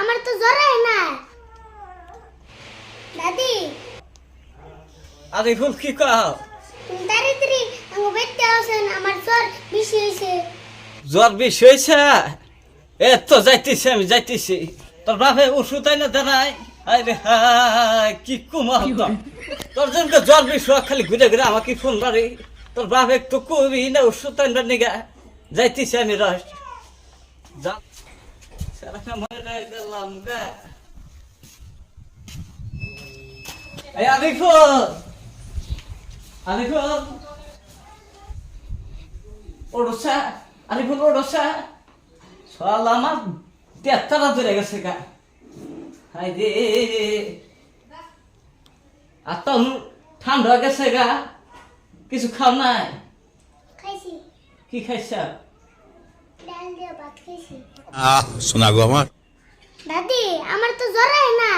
আমার তো জ্বর হয় না। দাদি। আরে ফুল কি কও? তাড়াতাড়ি আমার বেডতে আসেন আমার জ্বর বেশি হয়েছে। জ্বর বেশি হয়েছে? এ তো যাইতেছি আমি যাইতেছি। তোর বাপে ওষুধ আইনা দেনাই? আরে হাই কি কুমার তোর। জনকে জ্বর বেশি হয়, খালি ঘুরে ঘুরে আমাকে ফোন মারি। তোর বাপ একটু কবি না ওষুধ নিগা। যাইতেছি আমি রস। যা এই আরিফুল আরিফুল ওড়সা আরিফুল ওড়সা সল আমার তেত্তারা ধরে গেছে গা। হাই রে। আর তো ঠান্ডা গেছে গা। কিছু খাও নাই? কি খাইছ? আহ শোনা গো আমার। দাদি আমার তো জ্বর হয় না